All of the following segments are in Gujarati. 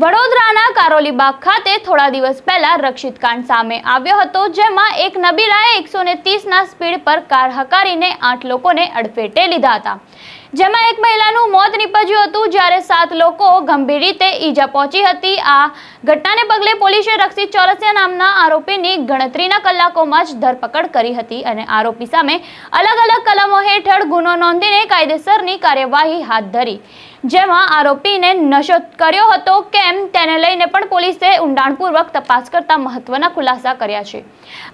વડોદરાના કારોલીબાગ ખાતે થોડા દિવસ પહેલા રક્ષિત કાંડ સામે આવ્યો હતો, જેમાં એક નબીરાએ એકસો ને ત્રીસના સ્પીડ પર કાર હકારીને આઠ લોકોને અડફેટે લીધા હતા. જેમાં એક મહિલાનું મોત નીપજ્યું હતું જ્યારે સાત લોકો ગંભીર રીતે ઈજા પહોંચી હતી. આ ઘટનાને પગલે પોલીસે રક્ષિત ચોરસિયા નામના આરોપીની ગણતરીના કલાકોમાં જ ધરપકડ કરી હતી અને આરોપી સામે અલગ અલગ કલમો હેઠળ ગુનો નોંધીને કાયદેસરની કાર્યવાહી હાથ ધરી. જેમાં આરોપીને નશો કર્યો હતો કેમ તેને લઈને પણ પોલીસે ઊંડાણપૂર્વક તપાસ કરતા મહત્વના ખુલાસા કર્યા છે.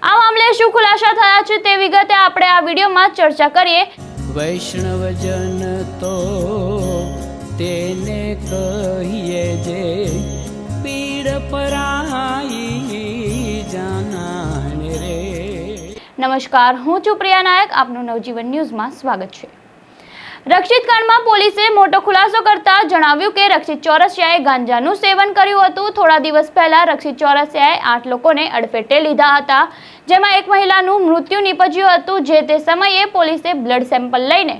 આ મામલે શું ખુલાસા થયા છે તે વિગતે આપણે આ વિડીયોમાં ચર્ચા કરીએ. વૈષ્ણવજન તો તેને કહીએ જે પીડ પરાઈ જાનાને રે. નમસ્કાર, હું છું પ્રિયા નાયક. આપનું નવજીવન ન્યૂઝમાં સ્વાગત છે. રક્ષિત કાંડમાં પોલીસે મોટો ખુલાસો કરતા જણાવ્યું કે રક્ષિત ચોરસિયાએ ગાંજાનું સેવન કર્યું હતું. થોડા દિવસ પહેલા રક્ષિત ચોરસિયાએ આઠ લોકોને અડફેટે લીધા હતા, જેમાં એક મહિલાનું મૃત્યુ નીપજ્યું હતું, જે તે સમયે પોલીસે બ્લડ સેમ્પલ લઈને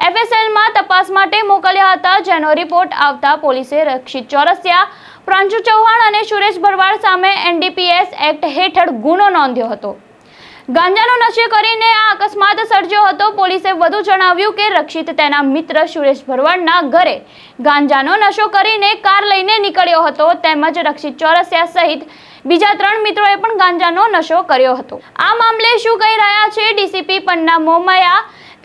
એફએસએલમાં તપાસ માટે મોકલ્યા હતા. જેનો રિપોર્ટ આવતા પોલીસે રક્ષિત ચોરસિયા, પ્રાંજુ ચૌહાણ અને સુરેશ ભરવાડ સામે એનડીપીએસ એક્ટ હેઠળ ગુનો નોંધ્યો હતો. ગાંજાનો નશો કરીને આ અકસ્માત સર્જ્યો હતો. પોલીસે વધુ જણાવ્યું કે રક્ષિત તેના મિત્ર સુરેશ ભરવાડના ઘરે ગાંજાનો નશો કરીને કાર લઈને નીકળ્યો હતો. તેમજ રક્ષિત ચોરસિયા સહિત બીજા ત્રણ મિત્રોએ પણ ગાંજાનો નશો કર્યો હતો. આ મામલે શું કહી રહ્યા છે ડીસીપી પન્ના મોમયા?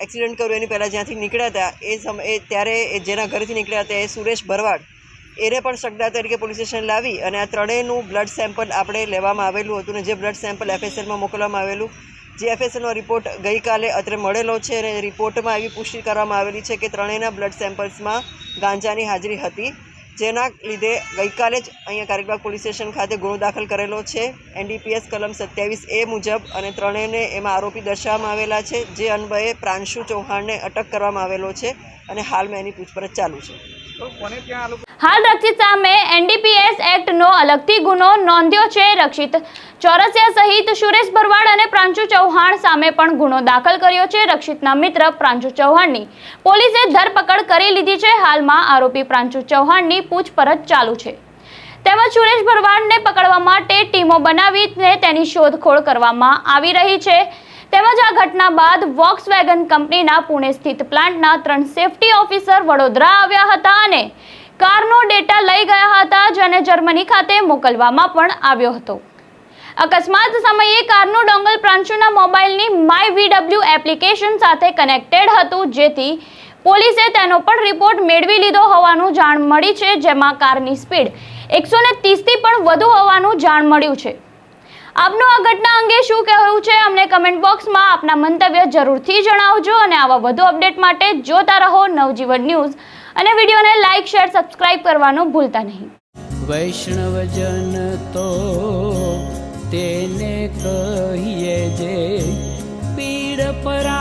એક્સિડન્ટ કર્યો, એની પહેલાં જ્યાંથી નીકળ્યા હતા, એ સમયે ત્યારે જેના ઘરેથી નીકળ્યા હતા, એ સુરેશ ભરવાડ. એને પણ શકદા તરીકે પોલીસ સ્ટેશન લાવી અને આ ત્રણેયનું બ્લડ સેમ્પલ આપણે લેવામાં આવેલું હતું અને જે બ્લડ સેમ્પલ એફએસએલમાં મોકલવામાં આવેલું, જે એફએસએલનો રિપોર્ટ ગઈકાલે અત્રે મળેલો છે અને રિપોર્ટમાં એવી પુષ્ટિ કરવામાં આવેલી છે કે ત્રણેયના બ્લડ સેમ્પલ્સમાં ગાંજાની હાજરી હતી. જેના લીધે ગઈકાલે જ અહીંયા કારેકબાગ પોલીસ સ્ટેશન ખાતે ગુનો દાખલ કરેલો છે. એનડીપીએસ કલમ સત્યાવીસ એ મુજબ અને ત્રણેયને એમાં આરોપી દર્શાવવામાં આવેલા છે, જે અન્વયે પ્રાંશુ ચૌહાણને અટક કરવામાં આવેલો છે અને હાલમાં એની પૂછપરછ ચાલુ છે. હાલ રક્ષિત સામે એનડીપીએસ એક્ટનો અલગથી ગુનો નોંધ્યો છે. રક્ષિત ચોરસિયા સહિત સુરેશ ભરવાડ અને પ્રાંશુ ચૌહાણ સામે પણ ગુનો દાખલ કર્યો છે. રક્ષિતના મિત્ર પ્રાંશુ ચૌહાણની પોલીસે ધરપકડ કરી લીધી છે. હાલમાં આરોપી પ્રાંશુ ચૌહાણની પૂછપરછ ચાલુ છે. તેમજ સુરેશ ભરવાડને પકડવા માટે ટીમો બનાવીને તેની શોધખોળ કરવામાં આવી રહી છે. તેમજ આ ઘટના બાદ વોક્સ વેગન કંપનીના પુણે સ્થિત પ્લાન્ટના ત્રણ સેફટી ઓફિસર વડોદરા આવ્યા હતા અને કારનો ડેટા લઈ ગયા હતા, જેને જર્મની ખાતે મોકલવામાં પણ આવ્યો હતો. અકસ્માત સમયે કારનું ડોંગલ પ્રાંશુના મોબાઈલની માય વીડબ્લ્યુ એપ્લિકેશન સાથે કનેક્ટેડ હતું, જેથી પોલીસે તેનો પણ રિપોર્ટ મેળવી લીધો હોવાનું જાણ મળી છે, જેમાં કારની સ્પીડ એકસો ને ત્રીસથી પણ વધુ હોવાનું જાણ મળ્યું છે. આપનું આ ઘટના અંગે શું કહેવું છે, અમને કમેન્ટ બોક્સમાં આપના મંતવ્ય જરૂરથી જણાવજો, અને આવા વધુ અપડેટ માટે જોતા રહો નવજીવન ન્યૂઝ અને વિડીયોને લાઇક શેર, સબસ્ક્રાઇબ કરવાનું ભૂલતા નહીં. વૈષ્ણવજન તો તેને કહીએ જે પીડ પરા